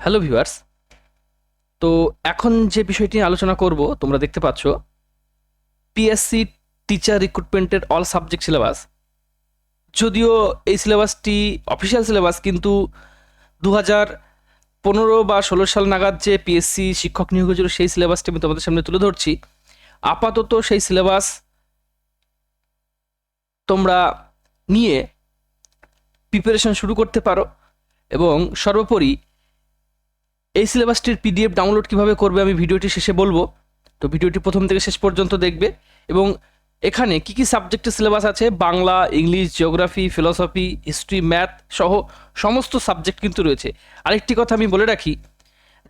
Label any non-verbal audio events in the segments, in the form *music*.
Hello viewers. তো এখন যে বিষয়টি নিয়ে আলোচনা করব, তোমরা দেখতে পাচ্ছ পিএসসি টিচার রিক্রুটমেন্টের অল সাবজেক্ট সিলেবাস যদিও এই সিলেবাসটি অফিসিয়াল সিলেবাস কিন্তু দু হাজার পনেরো বা ষোলো সাল নাগাদ যে পিএসসি শিক্ষক নিয়োগ হয়েছিল, সেই সিলেবাসটি আমি তোমাদের সামনে তুলে ধরছি। আপাতত সেই সিলেবাস তোমরা নিয়ে প্রিপারেশন শুরু করতে পারো এবং সর্বোপরি এই সিলেবাসটির পিডিএফ ডাউনলোড কীভাবে করবে আমি ভিডিওটি শেষে বলব। তো ভিডিওটি প্রথম থেকে শেষ পর্যন্ত দেখবে এবং এখানে কি কি সাবজেক্টের সিলেবাস আছে? Bangla, English geography philosophy history math সহ সমস্ত সাবজেক্ট কিন্তু রয়েছে। আরেকটি কথা আমি বলে রাখি,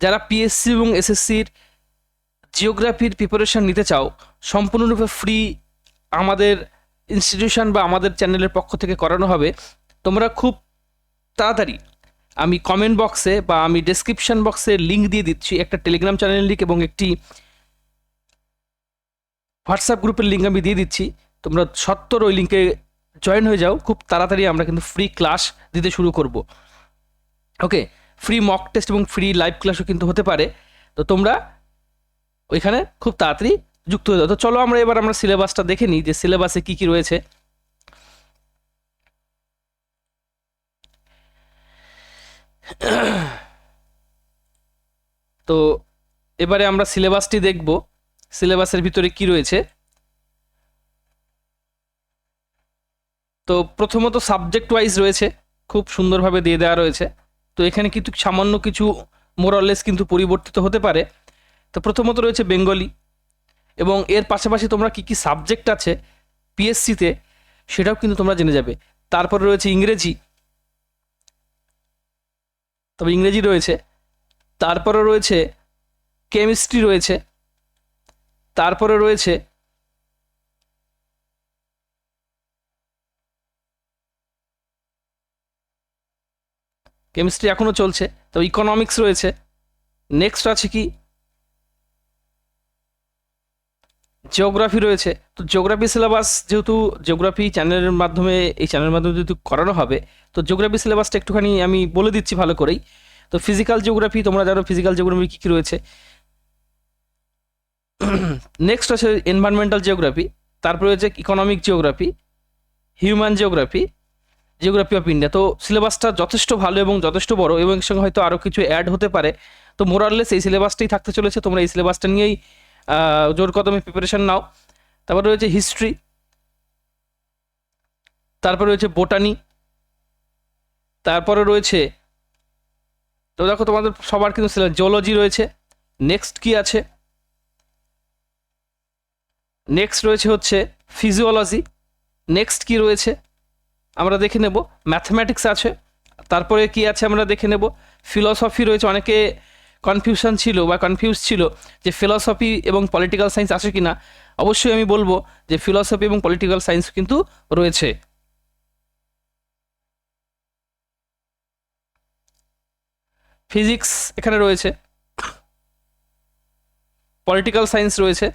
যারা পিএসসি এবং এসএসসির জিওগ্রাফির প্রিপারেশন নিতে চাও, সম্পূর্ণরূপে ফ্রি আমাদের ইনস্টিটিউশন বা আমাদের চ্যানেলের পক্ষ থেকে করানো হবে। তোমরা খুব তাড়াতাড়ি আমি কমেন্ট বক্সে বা আমি ডেসক্রিপশন বক্সে লিঙ্ক দিয়ে দিচ্ছি একটা টেলিগ্রাম চ্যানেলের লিঙ্ক এবং একটি হোয়াটসঅ্যাপ গ্রুপের লিঙ্ক আমি দিয়ে দিচ্ছি। তোমরা সত্তর ওই লিঙ্কে জয়েন হয়ে যাও। খুব তাড়াতাড়ি আমরা কিন্তু ফ্রি ক্লাস দিতে শুরু করব। ওকে ফ্রি মক টেস্ট এবং ফ্রি লাইভ ক্লাসও কিন্তু হতে পারে। তো তোমরা ওইখানে খুব তাড়াতাড়ি যুক্ত হয়ে যাও। তো চলো আমরা এবার আমরা সিলেবাসটা দেখে নিই যে সিলেবাসে কী কী রয়েছে। *clears throat* তো এবারে আমরা সিলেবাসটি দেখব। সিলেবাসের ভিতরে কি রয়েছে? তো প্রথমত সাবজেক্ট ওয়াইজ রয়েছে, খুব সুন্দরভাবে দিয়ে দেওয়া রয়েছে। তো এখানে কিন্তু সামান্য কিছু মোরালেস কিন্তু পরিবর্তিত হতে পারে। তো প্রথমত রয়েছে বেঙ্গলি এবং এর পাশাপাশি তোমরা কি কি সাবজেক্ট আছে পিএসসিতে সেটাও কিন্তু তোমরা জেনে যাবে। তারপরে রয়েছে ইংরেজি তবে ইংরেজি রয়েছে। তারপরে রয়েছে কেমিস্ট্রি রয়েছে। তারপরে রয়েছে কেমিস্ট্রি এখনও চলছে। তো ইকোনমিক্স রয়েছে। নেক্সট আছে কি? জিওগ্রাফি রয়েছে। তো জিওগ্রাফি সিলেবাস যেহেতু জিওগ্রাফি চ্যানেলের মাধ্যমে, এই চ্যানেলের মাধ্যমে যেহেতু করানো হবে, তো জিওগ্রাফি সিলেবাসটা একটুখানি আমি বলে দিচ্ছি ভালো করেই। তো ফিজিক্যাল জিওগ্রাফি তোমরা জানো ফিজিক্যাল জিওগ্রাফি কী কী রয়েছে। নেক্সট আছে এনভায়রনমেন্টাল জিওগ্রাফি তারপরে রয়েছে economic geography human geography geography of India তো সিলেবাসটা যথেষ্ট ভালো এবং যথেষ্ট বড় এবং এর সঙ্গে হয়তো আরও কিছু অ্যাড হতে পারে। তো মোরাললেস এই সিলেবাসটাই থাকতে চলেছে, তোমরা এই সিলেবাসটা নিয়েই জোর কদমে প্রিপারেশন নাও। তারপরে রয়েছে হিস্ট্রি তারপরে রয়েছে বোটানি তারপরে রয়েছে, তো দেখো তোমাদের সবার কিন্তু জিওলজি রয়েছে নেক্সট কি আছে? নেক্সট রয়েছে হচ্ছে ফিজিওলজি নেক্সট কি রয়েছে? আমরা দেখে নেব। ম্যাথমেটিক্স আছে, তারপরে কি আছে আমরা দেখে নেব। ফিলসফি রয়েছে, অনেকে কনফিউশন ছিল বা কনফিউজ ছিল যে ফিলসফি এবং পলিটিক্যাল সায়েন্স আছে কি না অবশ্যই আমি বলব যে ফিলসফি এবং পলিটিক্যাল সায়েন্স কিন্তু রয়েছে। ফিজিক্স এখানে রয়েছে পলিটিক্যাল সায়েন্স রয়েছে।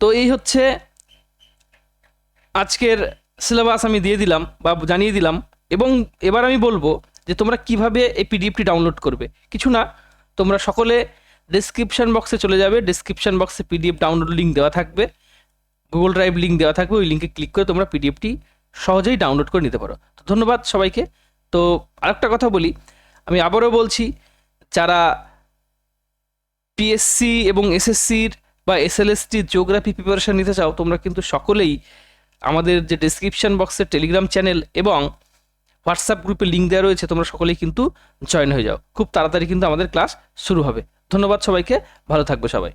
তো এই হচ্ছে আজকের সিলেবাস আমি দিয়ে দিলাম বা জানিয়ে দিলাম। এবং এবার আমি বলব যে তোমরা কীভাবে এই পিডিএফটি ডাউনলোড করবে। কিছু না, তোমরা সকলে ডিসক্রিপশন বক্সে চলে যাবে। ডিসক্রিপশন বক্সে পিডিএফ ডাউনলোড লিঙ্ক দেওয়া থাকবে। গুগল ড্রাইভ লিঙ্ক দেওয়া থাকবে। ওই লিঙ্কে ক্লিক করে তোমরা পিডিএফটি সহজেই ডাউনলোড করে নিতে পারো। তো ধন্যবাদ সবাইকে। তো আরেকটা কথা বলি, আমি আবারও বলছি, যারা পিএসসি এবং এসএসসির বা এসএলএসটির জিওগ্রাফি প্রিপারেশন নিতে চাও, তোমরা কিন্তু সকলেই আমাদের যে ডিসক্রিপশন বক্সের টেলিগ্রাম চ্যানেল এবং হোয়াটসঅ্যাপ গ্রুপে লিঙ্ক দেওয়া রয়েছে, তোমরা সকলেই কিন্তু জয়েন হয়ে যাও। খুব তাড়াতাড়ি কিন্তু আমাদের ক্লাস শুরু হবে। ধন্যবাদ সবাইকে, ভালো থাকবে সবাই।